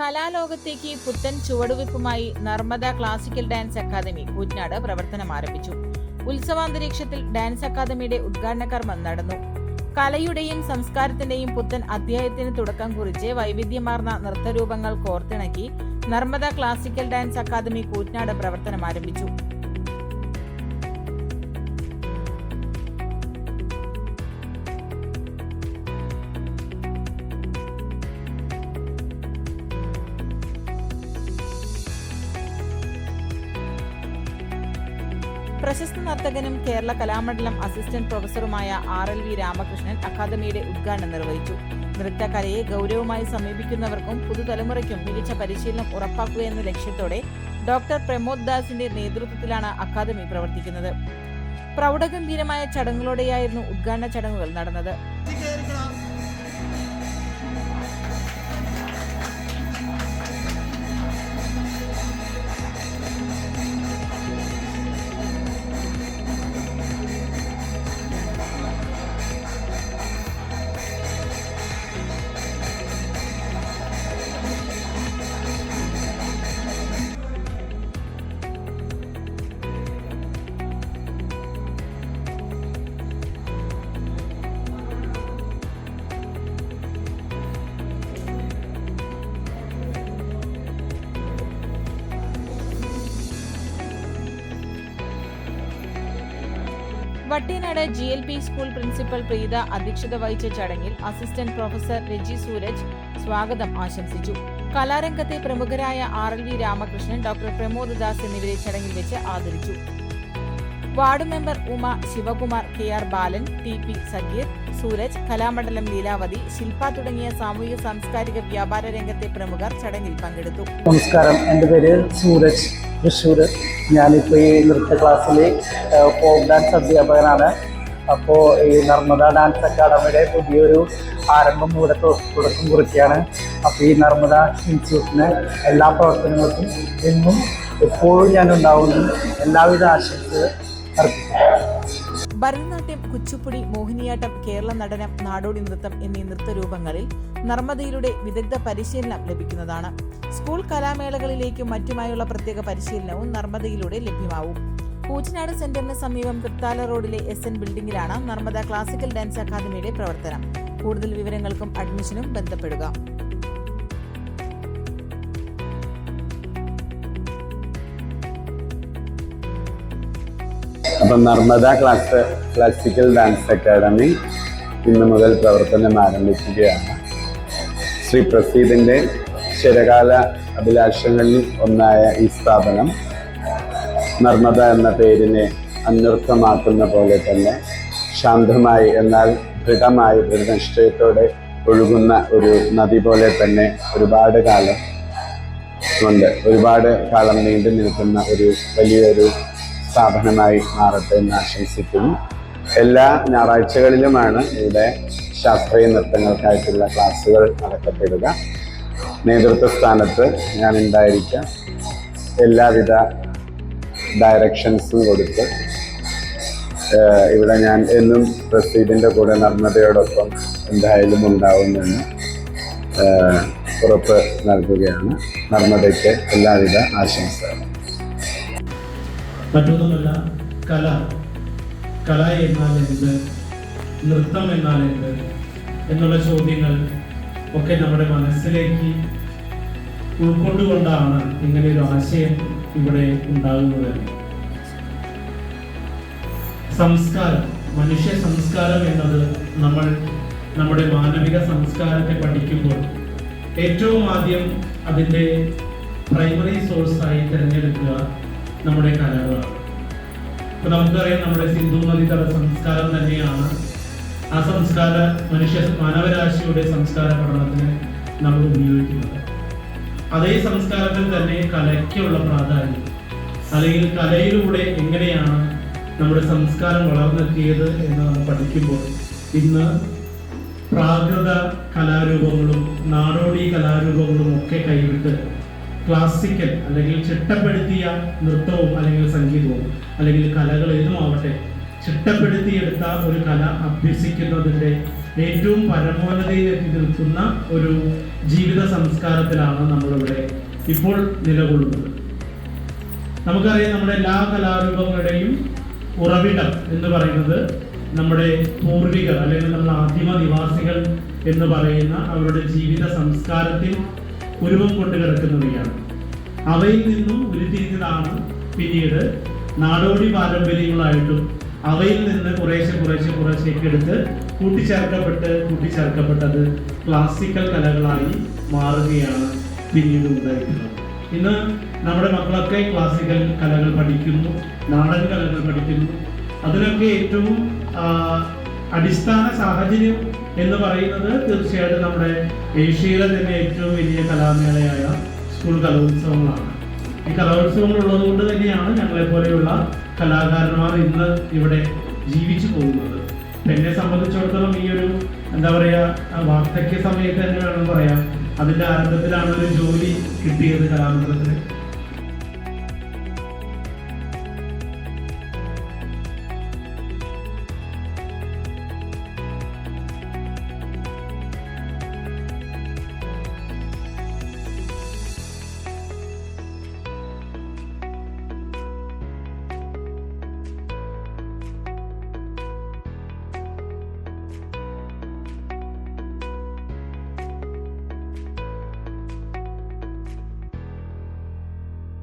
കലാലോകത്തേക്ക് പുത്തൻ ചുവടുവയ്പുമായി Narmada classical dance academy കുഞ്ഞാട് പ്രവർത്തനം ആരംഭിച്ചു. ഉത്സവാന്തരീക്ഷത്തിൽ ഡാൻസ് അക്കാദമിയുടെ ഉദ്ഘാടന കർമ്മം നടന്നു. കലയുടെയും സംസ്കാരത്തിന്റെയും പുത്തൻ അധ്യായത്തിന് തുടക്കം കുറിച്ച് വൈവിധ്യമാർന്ന നൃത്തരൂപങ്ങൾ കോർത്തിണക്കി Narmada classical dance academy Koottanad പ്രവർത്തനം ആരംഭിച്ചു. പ്രശസ്ത നർത്തകനും കേരള കലാമണ്ഡലം അസിസ്റ്റന്റ് പ്രൊഫസറുമായ ആർ എൽ വി രാമകൃഷ്ണൻ അക്കാദമിയുടെ ഉദ്ഘാടനം നിർവഹിച്ചു. നൃത്തകലയെ ഗൗരവമായി സമീപിക്കുന്നവർക്കും പുതുതലമുറയ്ക്കും മികച്ച പരിശീലനം ഉറപ്പാക്കുക എന്ന ലക്ഷ്യത്തോടെ ഡോക്ടർ പ്രമോദ് ദാസിന്റെ നേതൃത്വത്തിലാണ് അക്കാദമി പ്രവർത്തിക്കുന്നത്. പ്രൗഢഗംഭീരമായ ചടങ്ങുകളോടെയായിരുന്നു ഉദ്ഘാടന ചടങ്ങുകൾ നടന്നത്. Vattenad G L P school principal Preetha അധ്യക്ഷത വഹിച്ച ചടങ്ങിൽ അസിസ്റ്റന്റ് പ്രൊഫസർ രജി സൂരജ് സ്വാഗതം ആശംസിച്ചു. കലാരംഗത്തെ പ്രമുഖരായ R L V Ramakrishnan doctor Pramod Das എന്നിവരെ ചടങ്ങിൽ വെച്ച് ആദരിച്ചു. Ward member Uma Sivakumar K R Balan T P Sakeer Sooraj Kalamandalam Leelavathi Shilpa തുടങ്ങിയ സാമൂഹിക സാംസ്കാരിക വ്യാപാര രംഗത്തെ പ്രമുഖർ ചടങ്ങിൽ പങ്കെടുത്തു. നമസ്കാരം. എന്റെ പേര് സൂരജ്. തൃശ്ശൂർ ഞാനിപ്പോൾ ഈ നൃത്ത ക്ലാസ്സിൽ ഫോക്ക് ഡാൻസ് അധ്യാപകനാണ്. അപ്പോൾ ഈ നർമ്മദ ഡാൻസ് അക്കാദമിയുടെ പുതിയൊരു ആരംഭം ഇവിടെ തുടക്കം കുറിക്കുകയാണ്. അപ്പോൾ ഈ നർമ്മദ ഇൻസ്റ്റിറ്റ്യൂട്ടിന് എല്ലാ പ്രവർത്തനങ്ങൾക്കും എന്നും എപ്പോഴും ഞാൻ ഉണ്ടാവുന്നു എല്ലാവിധ ആശംസകൾ അർപ്പിക്കുന്നു. ഭരതനാട്യം കുച്ചുപ്പുടി മോഹിനിയാട്ടം കേരള നടനം നാടോടി നൃത്തം എന്നീ നൃത്തരൂപങ്ങളിൽ നർമ്മദയിലൂടെ വിദഗ്ധ പരിശീലനം ലഭിക്കുന്നതാണ്. സ്കൂൾ കലാമേളകളിലേക്കും മറ്റുമായുള്ള പ്രത്യേക പരിശീലനവും നർമ്മദയിലൂടെ ലഭ്യമാവും. കൂറ്റനാട് സെന്ററിന് സമീപം തൃത്താല റോഡിലെ എസ് എൻ ബിൽഡിംഗിലാണ് നർമ്മദ ക്ലാസിക്കൽ ഡാൻസ് അക്കാദമിയുടെ പ്രവർത്തനം. കൂടുതൽ വിവരങ്ങൾക്കും അഡ്മിഷനും ബന്ധപ്പെടുക. അപ്പം Narmada class classical dance academy ഇന്ന് മുതൽ പ്രവർത്തനം ആരംഭിക്കുകയാണ്. ശ്രീ പ്രസീദിന്റെ ചിരകാല അഭിലാഷങ്ങളിൽ ഒന്നായ ഈ സ്ഥാപനം നർമ്മദ എന്ന പേരിനെ അന്വർത്ഥമാക്കുന്ന പോലെ തന്നെ ശാന്തമായി എന്നാൽ ദൃഢമായി ദൃഢനിശ്ചയത്തോടെ ഒഴുകുന്ന ഒരു നദി പോലെ തന്നെ ഒരുപാട് കാലം കൊണ്ട് ഒരുപാട് കാലം നീണ്ടു നിൽക്കുന്ന ഒരു വലിയൊരു സ്ഥാപനമായി മാറട്ടെ എന്ന് ആശംസിക്കുന്നു. എല്ലാ ഞായറാഴ്ചകളിലുമാണ് ഇവിടെ ശാസ്ത്രീയ നൃത്തങ്ങൾക്കായിട്ടുള്ള ക്ലാസ്സുകൾ നടത്തപ്പെടുക. നേതൃത്വ സ്ഥാനത്ത് ഞാൻ ഉണ്ടായിരിക്കാം എല്ലാവിധ ഡയറക്ഷൻസും കൊടുത്ത് ഇവിടെ ഞാൻ എന്നും പ്രസീദിന്റെ കൂടെ നർമ്മതയോടൊപ്പം എന്തായാലും ഉണ്ടാവുമെന്ന് ഉറപ്പ് നൽകുകയാണ്. നർമ്മദയ്ക്ക് എല്ലാവിധ ആശംസകളും. മറ്റൊന്നുമല്ല കല. കല എന്നാൽ എന്ത്? നൃത്തം എന്നാൽ എന്ത്? എന്നുള്ള ചോദ്യങ്ങൾ ഒക്കെ നമ്മുടെ മനസ്സിലേക്ക് ഉൾക്കൊണ്ടുകൊണ്ടാണ് ഇങ്ങനെ ഒരു ആശയം ഇവിടെ ഉണ്ടാകുന്നത്. സംസ്കാരം. മനുഷ്യ സംസ്കാരം എന്നത് നമ്മൾ നമ്മുടെ മാനവിക സംസ്കാരത്തെ പഠിക്കുമ്പോൾ ഏറ്റവും ആദ്യം അതിന്റെ പ്രൈമറി സോഴ്സായി തിരഞ്ഞെടുക്കുക നമ്മുടെ കലകളാണ് ഇപ്പൊ നമുക്കറിയാം നമ്മുടെ സിന്ധു നദീതട സംസ്കാരം തന്നെയാണ്. ആ സംസ്കാര മനുഷ്യ മാനവരാശിയുടെ സംസ്കാര പഠനത്തിന് നമ്മൾ ഉപയോഗിക്കുന്നത്. അതേ സംസ്കാരത്തിൽ തന്നെ കലയ്ക്കുള്ള പ്രാധാന്യം. അല്ലെങ്കിൽ കലയിലൂടെ എങ്ങനെയാണ് നമ്മുടെ സംസ്കാരം വളർന്നെത്തിയത് എന്ന് നമ്മൾ പഠിക്കുമ്പോൾ ഇന്ന് പ്രാകൃത കലാരൂപങ്ങളും നാടോടി കലാരൂപങ്ങളും ഒക്കെ കൈവിട്ട് ക്ലാസിക്കൽ അല്ലെങ്കിൽ ചിട്ടപ്പെടുത്തിയ നൃത്തവും അല്ലെങ്കിൽ സംഗീതവും അല്ലെങ്കിൽ കലകൾ ഏതുമാവട്ടെ ചിട്ടപ്പെടുത്തിയെടുത്ത ഒരു കല അഭ്യസിക്കുന്നതിന്റെ ഏറ്റവും പരമോന്നതയിൽ എത്തി നിൽക്കുന്ന ഒരു ജീവിത സംസ്കാരത്തിലാണ് നമ്മളിവിടെ ഇപ്പോൾ നിലകൊള്ളുന്നത്. നമുക്കറിയാം നമ്മുടെ എല്ലാ കലാരൂപങ്ങളുടെയും ഉറവിടം എന്ന് പറയുന്നത് നമ്മുടെ പൂർവികർ അല്ലെങ്കിൽ നമ്മുടെ ആദിമ നിവാസികൾ എന്ന് പറയുന്ന അവരുടെ ജീവിത സംസ്കാരത്തിൽ ഉരുവം കൊണ്ട് കിടക്കുന്നവയാണ്. അവയിൽ നിന്നും ഉരുത്തിരിഞ്ഞതാണ് പിന്നീട് നാടോടി പാരമ്പര്യങ്ങളായിട്ടും അവയിൽ നിന്ന് കുറേശ്ശെ കുറേശ്ശെ കുറേശ്ശേക്ക് എടുത്ത് കൂട്ടിച്ചേർക്കപ്പെട്ട് കൂട്ടിച്ചേർക്കപ്പെട്ടത് ക്ലാസിക്കൽ കലകളായി മാറുകയാണ് പിന്നീട് ഉണ്ടായിട്ടുള്ളത്. ഇന്ന് നമ്മുടെ മക്കളൊക്കെ ക്ലാസിക്കൽ കലകൾ പഠിക്കുന്നു നാടൻ കലകൾ പഠിക്കുന്നു. അതിനൊക്കെ ഏറ്റവും അടിസ്ഥാന സാഹചര്യം എന്ന് പറയുന്നത് തീർച്ചയായിട്ടും നമ്മുടെ ഏഷ്യയിലെ തന്നെ ഏറ്റവും വലിയ കലാമേളയായ സ്കൂൾ കലോത്സവങ്ങളാണ്. ഈ കലോത്സവങ്ങൾ ഉള്ളത് കൊണ്ട് തന്നെയാണ് ഞങ്ങളെ പോലെയുള്ള കലാകാരന്മാർ ഇന്ന് ഇവിടെ ജീവിച്ചു പോകുന്നത്. എന്നെ സംബന്ധിച്ചിടത്തോളം ഈ ഒരു എന്താ പറയാ വാർദ്ധക്യ സമയത്ത് തന്നെ വേണം പറയാം. അതിന്റെ ആരംഭത്തിലാണ് ഒരു ജോലി കിട്ടിയത് കലാമണ്ഡലത്തിന്.